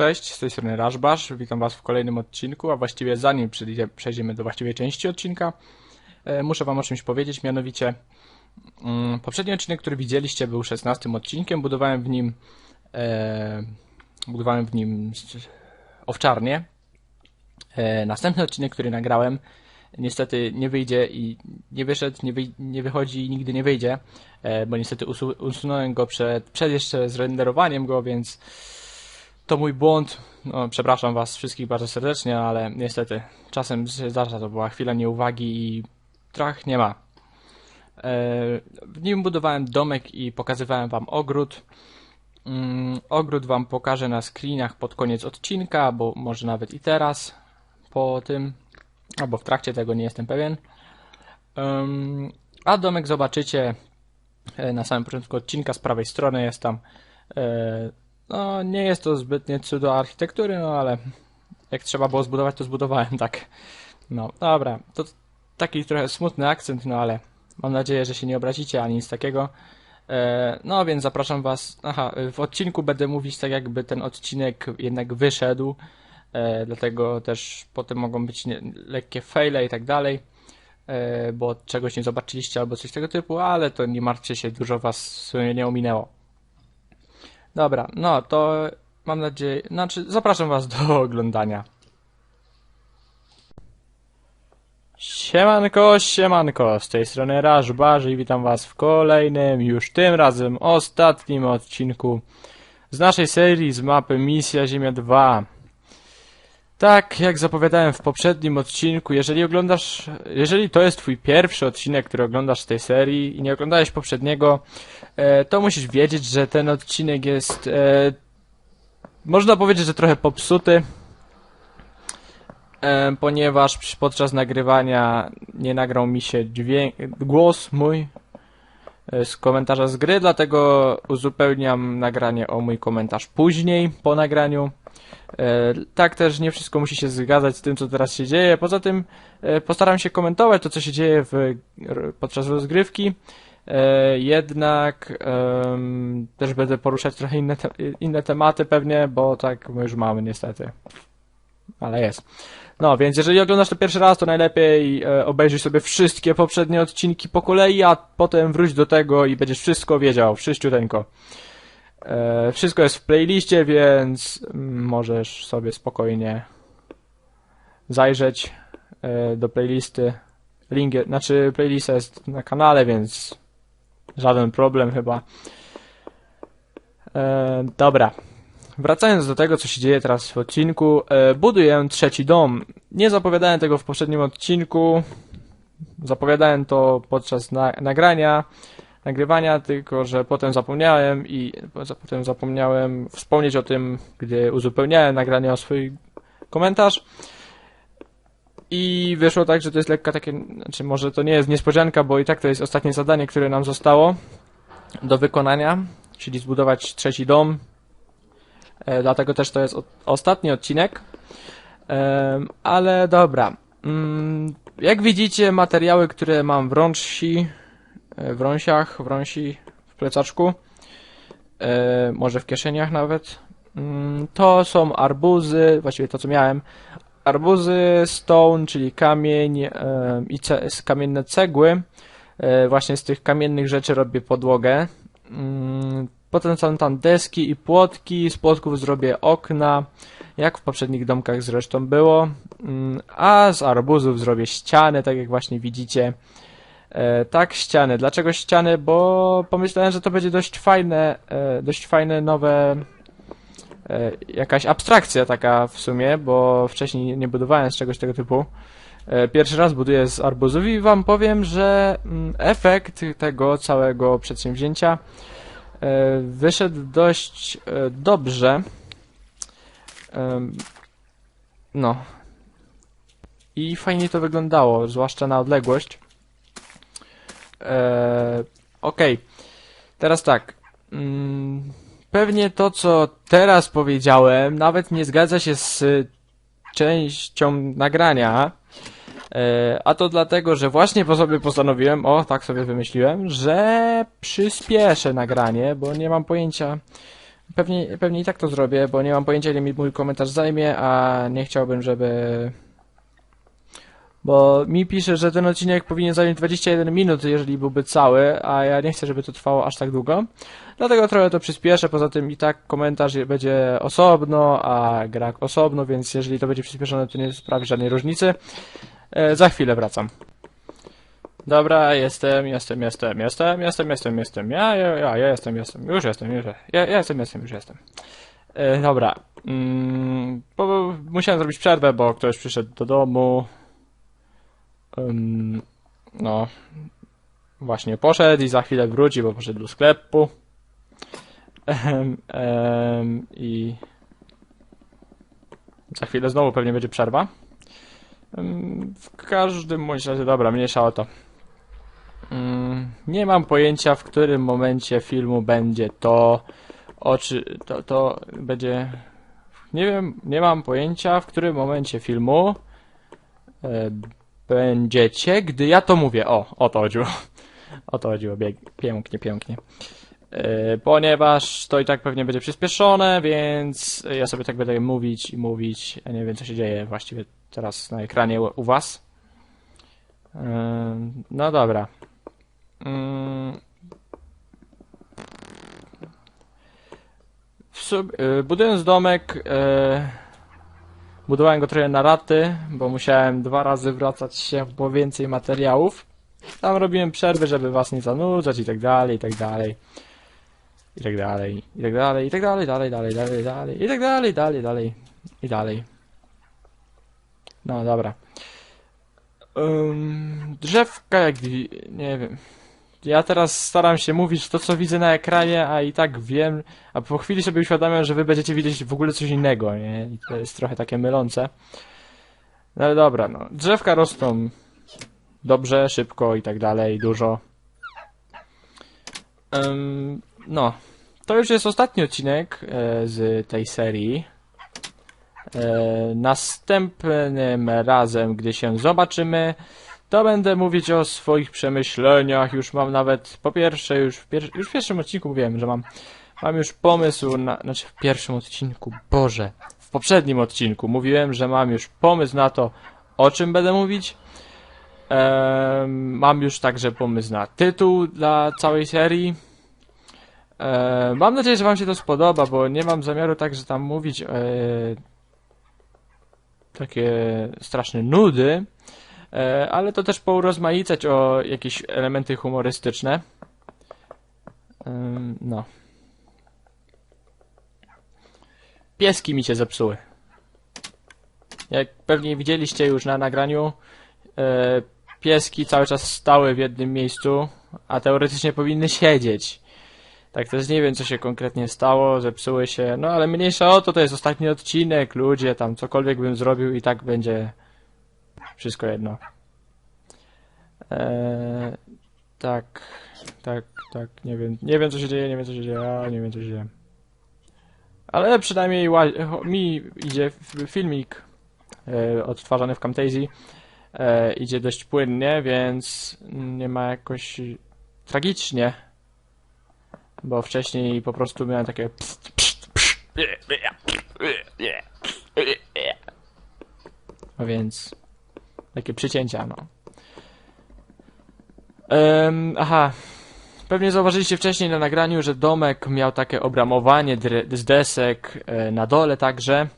Cześć, z tej strony Rashbash, witam was w kolejnym odcinku, a właściwie zanim przejdzie- przejdziemy do właściwej części odcinka, e, muszę wam o czymś powiedzieć, mianowicie mm, poprzedni odcinek, który widzieliście był 16 odcinkiem, budowałem w nim e, budowałem w nim owczarnię. E, następny odcinek, który nagrałem, niestety nie wyjdzie i nie wyszedł, nie, wyj- nie wychodzi i nigdy nie wyjdzie, e, bo niestety usu- usunąłem go przed, przed jeszcze zrenderowaniem go, więc to mój błąd. No, przepraszam Was wszystkich bardzo serdecznie, ale niestety czasem zdarza to była chwila nieuwagi i trach nie ma. E, W nim budowałem domek i pokazywałem Wam ogród. Mm, Ogród Wam pokażę na screenach pod koniec odcinka, bo może nawet i teraz po tym, albo w trakcie tego nie jestem pewien. A domek zobaczycie e, na samym początku odcinka z prawej strony jest tam e, no, nie jest to zbytnie cudo architektury, no ale jak trzeba było zbudować, to zbudowałem, tak. No, dobra, to taki trochę smutny akcent, no ale mam nadzieję, że się nie obrazicie ani nic takiego. E, no więc zapraszam Was. Aha, w odcinku będę mówić tak, jakby ten odcinek jednak wyszedł, e, dlatego też potem mogą być nie, lekkie faile i tak dalej, e, bo czegoś nie zobaczyliście albo coś tego typu, ale to nie martwcie się, dużo Was w sumie nie ominęło. Dobra, no to mam nadzieję, znaczy zapraszam Was do oglądania. Siemanko, siemanko, z tej strony Rashbar i witam Was w kolejnym, już tym razem ostatnim odcinku z naszej serii z mapy Misja Ziemia 2. Tak, jak zapowiadałem w poprzednim odcinku, jeżeli oglądasz, jeżeli to jest Twój pierwszy odcinek, który oglądasz tej serii i nie oglądałeś poprzedniego, e, to musisz wiedzieć, że ten odcinek jest, e, można powiedzieć, że trochę popsuty, e, ponieważ podczas nagrywania nie nagrał mi się dźwięk, głos mój z komentarza z gry, dlatego uzupełniam nagranie o mój komentarz później, po nagraniu. E, tak też nie wszystko musi się zgadzać z tym, co teraz się dzieje. Poza tym e, postaram się komentować to, co się dzieje w, podczas rozgrywki. E, jednak też będę poruszać trochę inne, te, inne tematy pewnie, bo tak już mamy niestety. Ale jest. No, więc jeżeli oglądasz to pierwszy raz, to najlepiej e, obejrzyj sobie wszystkie poprzednie odcinki po kolei, a potem wróć do tego i będziesz wszystko wiedział, wszyściuteńko. E, wszystko jest w playliście, więc możesz sobie spokojnie zajrzeć e, do playlisty. Link, znaczy playlista jest na kanale, więc żaden problem chyba. E, dobra. Wracając do tego, co się dzieje teraz w odcinku, e, buduję trzeci dom. Nie zapowiadałem tego w poprzednim odcinku. Zapowiadałem to podczas na nagrania, nagrywania, tylko że potem zapomniałem i potem zapomniałem wspomnieć o tym, gdy uzupełniałem nagranie o swój komentarz. I wyszło tak, że to jest lekka takie, znaczy może to nie jest niespodzianka, bo i tak to jest ostatnie zadanie, które nam zostało do wykonania, czyli zbudować trzeci dom. E, dlatego też to jest ostatni odcinek. Em, ale dobra. Mm, jak widzicie, materiały, które mam w rączsi, e, w rąsiach, w rąsi, w plecaczku, e, może w kieszeniach nawet, mm, to są arbuzy, właściwie to co miałem, arbuzy, stone, czyli kamień i kamienne cegły. E, właśnie z tych kamiennych rzeczy robię podłogę. Są tam deski i płotki, z płotków zrobię okna, jak w poprzednich domkach zresztą było. Mm, A z arbuzów zrobię ściany, tak jak właśnie widzicie. E, tak, ściany. Dlaczego ściany? Bo pomyślałem, że to będzie dość fajne, e, dość fajne nowe e, jakaś abstrakcja taka w sumie, bo wcześniej nie- budowałem z czegoś tego typu. E, Pierwszy raz buduję z arbuzów i wam powiem, że mm, efekt tego całego przedsięwzięcia wyszedł dość e, dobrze. Em, No. I fajnie to wyglądało, zwłaszcza na odległość. E, Okej. Teraz tak. Mm, Pewnie to, co teraz powiedziałem, nawet nie zgadza się z częścią nagrania. E, A to dlatego, że właśnie po sobie postanowiłem, o tak sobie wymyśliłem, że przyspieszę nagranie, bo nie mam pojęcia Pewnie, pewnie i tak to zrobię, bo nie mam pojęcia, ile mi mój komentarz zajmie, a nie chciałbym, żeby. Bo mi pisze, że ten odcinek powinien zająć 21 minut, jeżeli byłby cały, a ja nie chcę, żeby to trwało aż tak długo. Dlatego trochę to przyspieszę, poza tym i tak komentarz będzie osobno, a gra osobno, więc jeżeli to będzie przyspieszone, to nie sprawi żadnej różnicy. E, za chwilę wracam. Dobra, jestem, jestem, jestem, jestem, jestem, jestem, jestem. Ja, ja, ja, ja jestem, jestem, już jestem, już. Ja, ja jestem, jestem, już jestem. E, dobra. Mm, bo, bo musiałem zrobić przerwę, bo ktoś przyszedł do domu. Ym, no. Właśnie poszedł i za chwilę wróci, bo poszedł do sklepu. Em, em, I za chwilę znowu pewnie będzie przerwa. W każdym bądź razie, dobra, mniejsza o to. Ym, Nie mam pojęcia, w którym momencie filmu będzie to, oczy, to, to będzie, nie wiem, nie mam pojęcia, w którym momencie filmu e, będziecie, gdy ja to mówię. O, o to chodziło. O to chodziło, bieg, pięknie, pięknie. E, Ponieważ to i tak pewnie będzie przyspieszone, więc ja sobie tak będę mówić i mówić. Ja nie wiem, co się dzieje właściwie teraz na ekranie u u was. Ym, No dobra. W sub- y, budując domek, y, budowałem go trochę na raty, bo musiałem dwa razy wracać się, bo więcej materiałów. Tam robiłem przerwy, żeby was nie zanudzać i tak dalej, i tak dalej. I tak dalej, i tak dalej, i tak dalej, dalej, dalej, dalej, dalej, i tak dalej, dalej, dalej, i dalej. No dobra. Ym, drzewka jak nie wiem. Ja teraz staram się mówić to, co widzę na ekranie, a i tak wiem, a po chwili sobie uświadamiam, że wy będziecie widzieć w ogóle coś innego, nie? I to jest trochę takie mylące. No ale dobra, no. Drzewka rosną dobrze, szybko i tak dalej, dużo. Ym, no. To już jest ostatni odcinek e, z tej serii. E, następnym razem, gdy się zobaczymy, to będę mówić o swoich przemyśleniach. Już mam nawet, po pierwsze, już w, pier już w pierwszym odcinku mówiłem, że mam, mam już pomysł na, znaczy w pierwszym odcinku, Boże, w poprzednim odcinku mówiłem, że mam już pomysł na to, o czym będę mówić. Mam już także pomysł na tytuł dla całej serii. Mam nadzieję, że Wam się to spodoba, bo nie mam zamiaru także tam mówić e, takie straszne nudy, ale to też pourozmaicać o jakieś elementy humorystyczne. No. Pieski mi się zepsuły. Jak pewnie widzieliście już na nagraniu, e, pieski cały czas stały w jednym miejscu, a teoretycznie powinny siedzieć. Tak też nie wiem, co się konkretnie stało, zepsuły się, no ale mniejsza o to, to jest ostatni odcinek, ludzie, tam cokolwiek bym zrobił i tak będzie wszystko jedno. Eee, tak, tak, tak, nie wiem, nie wiem co się dzieje, nie wiem co się dzieje, a nie wiem co się dzieje. Ale przynajmniej mi idzie filmik e, odtwarzany w Camtasia, e, idzie dość płynnie, więc nie ma jakoś tragicznie. Bo wcześniej po prostu miałem takie. A więc. Takie przycięcia, no. Aha. Pewnie zauważyliście wcześniej na nagraniu, że domek miał takie obramowanie z desek e, na dole także.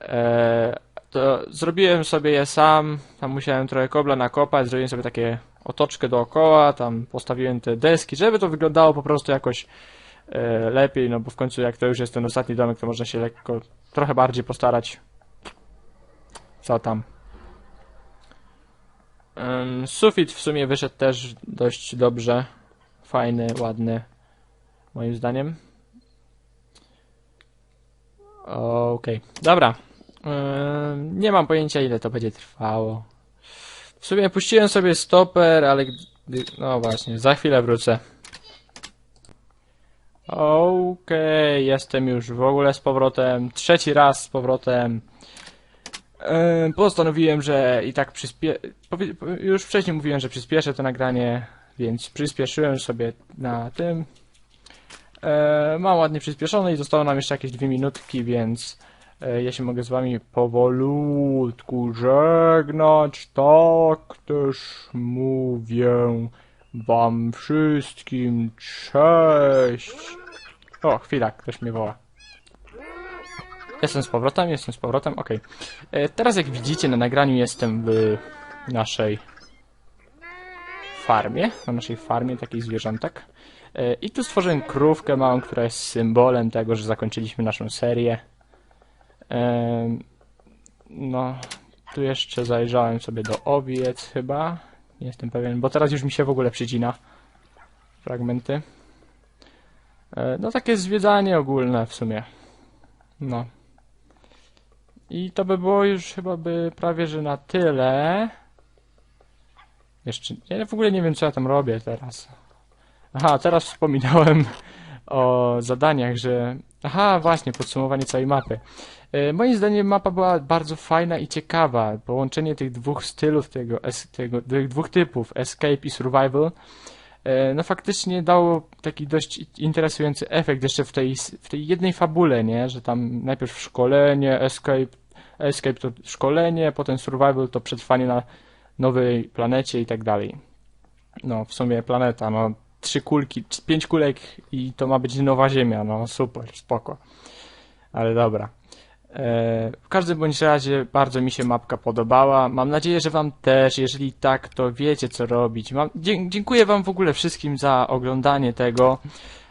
E, to zrobiłem sobie je sam. Tam musiałem trochę kobla nakopać, zrobiłem sobie takie otoczkę dookoła, tam postawiłem te deski, żeby to wyglądało po prostu jakoś e, lepiej, no bo w końcu jak to już jest ten ostatni domek, to można się lekko, trochę bardziej postarać. Co tam? Sufit w sumie wyszedł też dość dobrze. Fajny, ładny, moim zdaniem. Okej, dobra. Ym, nie mam pojęcia ile to będzie trwało. W sumie puściłem sobie stoper, ale. No właśnie, za chwilę wrócę. Okej, jestem już w ogóle z powrotem. Trzeci raz z powrotem. Em, Postanowiłem, że i tak przyspie... powie- powie- Już wcześniej mówiłem, że przyspieszę to nagranie, więc przyspieszyłem sobie na tym. Mam ładnie przyspieszone i zostało nam jeszcze jakieś dwie minutki, więc e, ja się mogę z wami powolutku żegnać. Tak też mówię wam wszystkim cześć. O, chwila, ktoś mnie woła. Jestem z powrotem, jestem z powrotem, okej. E, Teraz jak widzicie na nagraniu jestem w naszej farmie, na naszej farmie takiej zwierzątek. E, I tu stworzyłem krówkę małą, która jest symbolem tego, że zakończyliśmy naszą serię. No, tu jeszcze zajrzałem sobie do owiec chyba. Nie jestem pewien, bo teraz już mi się w ogóle przycina fragmenty. E, No takie zwiedzanie ogólne w sumie. No. I to by było już chyba by prawie, że na tyle. Jeszcze, ja w ogóle nie wiem co ja tam robię teraz. Aha, teraz wspominałem o zadaniach, że... Aha, właśnie, podsumowanie całej mapy. E, moim zdaniem mapa była bardzo fajna i ciekawa. Połączenie tych dwóch stylów, tego, tego tych dwóch typów, escape i survival, e, no faktycznie dało taki dość interesujący efekt jeszcze w tej, w tej jednej fabule, nie? Że tam najpierw szkolenie, escape, escape to szkolenie, potem survival to przetrwanie na nowej planecie i tak dalej. No, w sumie planeta, no, trzy kulki, pięć kulek i to ma być nowa Ziemia, no super, spoko. Ale dobra. E, W każdym bądź razie bardzo mi się mapka podobała. Mam nadzieję, że Wam też. Jeżeli tak, to wiecie co robić. Mam, dziękuję Wam w ogóle wszystkim za oglądanie tego,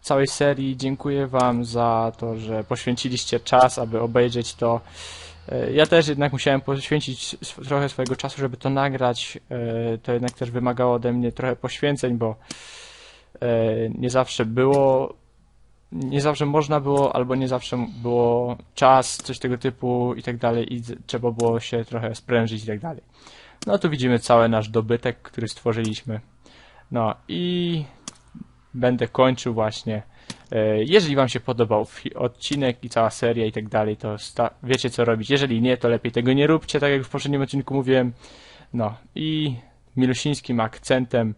całej serii. Dziękuję Wam za to, że poświęciliście czas, aby obejrzeć to. E, Ja też jednak musiałem poświęcić trochę swojego czasu, żeby to nagrać. E, To jednak też wymagało ode mnie trochę poświęceń, bo e, nie zawsze było nie zawsze można było, albo nie zawsze było czas, coś tego typu i tak dalej, i trzeba było się trochę sprężyć i tak dalej. No tu widzimy cały nasz dobytek, który stworzyliśmy. No i będę kończył właśnie. E, Jeżeli Wam się podobał odcinek i cała seria i tak dalej, to wiecie co robić. Jeżeli nie, to lepiej tego nie róbcie, tak jak w poprzednim odcinku mówiłem. No i milusińskim akcentem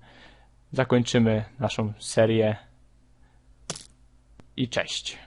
zakończymy naszą serię i cześć.